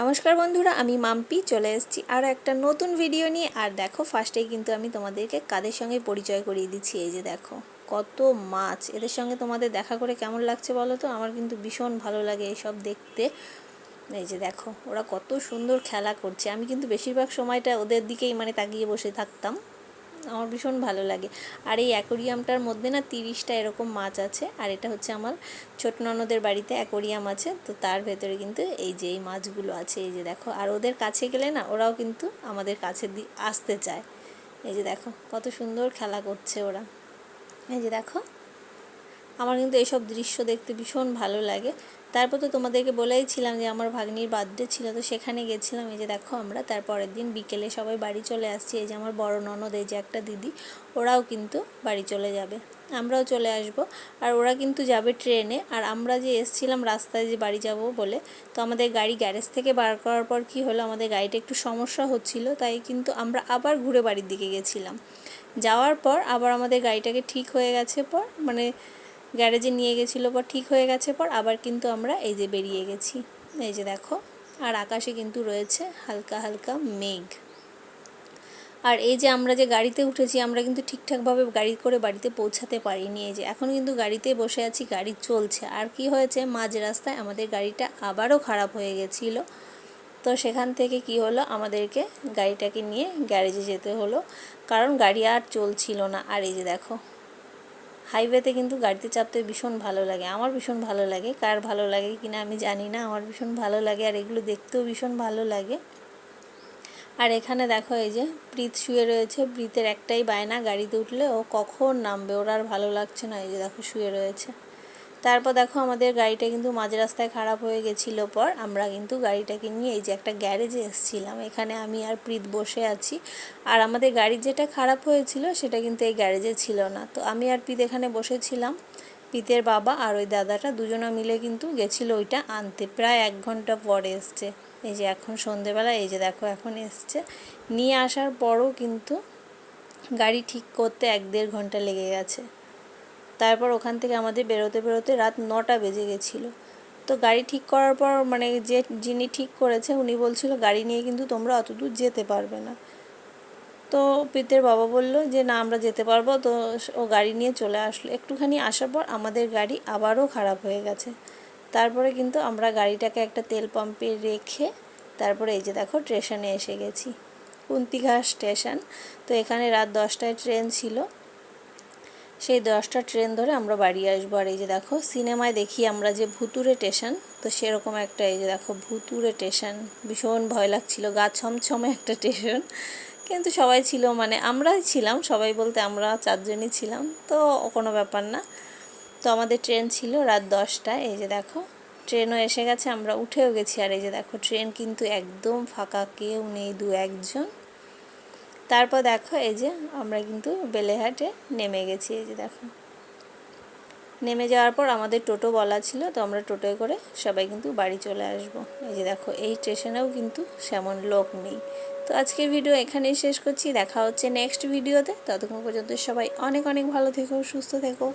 নমস্কার বন্ধুরা, আমি মাম্পি, চলে এসেছি আর একটা নতুন ভিডিও নিয়ে। আর দেখো ফার্স্টেই কিন্তু আমি তোমাদেরকে কাদের সঙ্গে পরিচয় করিয়ে দিচ্ছি, এই যে দেখো, কত মাছ। এদের সঙ্গে তোমাদের দেখা করে কেমন লাগছে বলো তো? আমার কিন্তু ভীষণ ভালো লাগে এইসব দেখতে। এই যে দেখো, ওরা কত সুন্দর খেলা করছে। আমি কিন্তু বেশিরভাগ সময়টা ওদের দিকেই মানে তাকিয়ে বসে থাকতাম। আমার ভীষণ ভালো লাগে। আর এই অ্যাকোরিয়ামটার মধ্যে না তিরিশটা এরকম মাছ আছে। আর এটা হচ্ছে আমার ছোট ননদের বাড়িতে অ্যাকোরিয়াম আছে। তো তার ভেতরে কিন্তু এই যে এই মাছগুলো আছে, এই যে দেখো। আর ওদের কাছে গেলে না ওরাও কিন্তু আমাদের কাছে আসতে চায়। এই যে দেখো, কত সুন্দর খেলা করছে ওরা। এই যে দেখো। আমার কিন্তু এইসব দৃশ্য দেখতে ভীষণ ভালো লাগে। তারপর তো তোমাদেরকে বলেইছিলাম যে আমার ভাগ্নির বার্থডে ছিল, তো সেখানে গেছিলাম। এই যে দেখো আমরা, তারপরের দিন বিকেলে সবাই বাড়ি চলে আসছি। এই যে আমার বড় ননদ, এই যে একটা দিদি, ওরাও কিন্তু বাড়ি চলে যাবে। আমরাও চলে আসব। আর ওরা কিন্তু যাবে ট্রেনে। আর আমরা যে এসছিলাম রাস্তায় যে বাড়ি যাব বলে, তো আমাদের গাড়ি গ্যারেজ থেকে বার করার পর কি হলো, আমাদের গাড়িটা একটু সমস্যা হচ্ছিল, তাই কিন্তু আমরা আবার ঘুরে বাড়ির দিকে গেছিলাম। যাওয়ার পর আবার আমাদের গাড়িটাকে ঠিক হয়ে গেছে পর মানে গ্যারেজে নিয়ে গেছিল, পর ঠিক হয়ে গেছে, পর আবার কিন্তু আমরা এই যে বেরিয়ে গেছি। এই যে দেখো, আর আকাশে কিন্তু রয়েছে হালকা হালকা মেঘ। আর এই যে আমরা যে গাড়িতে উঠেছি, আমরা কিন্তু ঠিকঠাকভাবে গাড়ি করে বাড়িতে পৌঁছাতে পারিনি। এই যে এখন কিন্তু গাড়িতে বসে আছি, গাড়ি চলছে। আর কি হয়েছে, মাঝ রাস্তায় আমাদের গাড়িটা আবারও খারাপ হয়ে গেছিল। তো সেখান থেকে কি হলো, আমাদেরকে গাড়িটাকে নিয়ে গ্যারেজে যেতে হলো। কারণ গাড়ি আর চলছিল না। আর এই যে দেখো হাইওয়েতে কিন্তু গাড়িতে চাপতে ভীষণ ভালো লাগে। আমার ভীষণ ভালো লাগে। কার ভালো লাগে কিনা আমি জানি না। আমার ভীষণ ভালো লাগে আর এগুলো দেখতেও ভীষণ ভালো লাগে। আর এখানে দেখো এই যে প্রীত শুয়ে রয়েছে। প্রীতের একটাই বায়না, গাড়িতে উঠলে ও কখন নামবে? ওর আর ভালো লাগছে না। এই যে দেখো শুয়ে রয়েছে। তারপর দেখো আমাদের গাড়িটা কিন্তু মাঝ রাস্তায় খারাপ হয়ে গেছিল পর আমরা কিন্তু গাড়িটাকে নিয়ে এই যে একটা গ্যারেজে এসেছিলাম। এখানে আমি আর প্রীত বসে আছি। আর আমাদের গাড়ি যেটা খারাপ হয়েছিল সেটা কিন্তু এই গ্যারেজে ছিল না। তো আমি আর প্রীত এখানে বসেছিলাম। প্রীতের বাবা আর ওই দাদাটা দুজনা মিলে কিন্তু গেছিল ওইটা আনতে। প্রায় এক ঘণ্টা পরে এসছে। এই যে এখন সন্ধেবেলা, এই যে দেখো এখন এসছে। নিয়ে আসার পরও কিন্তু গাড়ি ঠিক করতে এক দেড় ঘণ্টা লেগে গেছে। তারপর ওখান থেকে আমাদের বেরোতে বেরোতে রাত নটা বেজে গেছিল। তো গাড়ি ঠিক করার পর মানে যে যিনি ঠিক করেছে উনি বলছিল, গাড়ি নিয়ে কিন্তু তোমরা অত দূর যেতে পারবে না। তো পিতের বাবা বলল যে, না, আমরা যেতে পারব। তো ও গাড়ি নিয়ে চলে আসলো। একটুখানি আসার পর আমাদের গাড়ি আবারও খারাপ হয়ে গেছে। তারপরে কিন্তু আমরা গাড়িটাকে একটা তেল পাম্পে রেখে তারপরে এই যে দেখো স্টেশনে এসে গেছি। কুন্তিঘাট স্টেশন। তো এখানে রাত দশটায় ট্রেন ছিল। সেই দশটা ট্রেন ধরে আমরা বাড়ি আসব। আর এই যে দেখো, সিনেমায় দেখি আমরা যে ভুতুরে স্টেশন, তো সেরকম একটা এই যে দেখো ভুতুরে স্টেশন। ভীষণ ভয় লাগছিল, গা ছমছমে একটা স্টেশন। কিন্তু সবাই ছিল মানে আমরাই ছিলাম, সবাই বলতে আমরা চারজনই ছিলাম, তো কোনো ব্যাপার না। তো আমাদের ট্রেন ছিল রাত দশটায় এই যে দেখো। ট্রেনও এসে গেছে, আমরা উঠেও গেছি। আর এই যে দেখো, ট্রেন কিন্তু একদম ফাঁকা, কেউ নেই, দু একজন। তারপর দেখো, এই যে আমরা কিন্তু বেলেহাটে নেমে গেছি, এই যে দেখো। নেমে যাওয়ার পর আমাদের টোটো বলা ছিল, তো আমরা টোটোয় করে সবাই কিন্তু বাড়ি চলে আসব। এই যে দেখো, এই স্টেশনেও কিন্তু সেমন লোক নেই। তো আজকের ভিডিও এখানেই শেষ করছি, দেখা হচ্ছে নেক্সট ভিডিওতে ততক্ষণ পর্যন্ত সবাই অনেক অনেক ভালো থেকো, সুস্থ থেকো।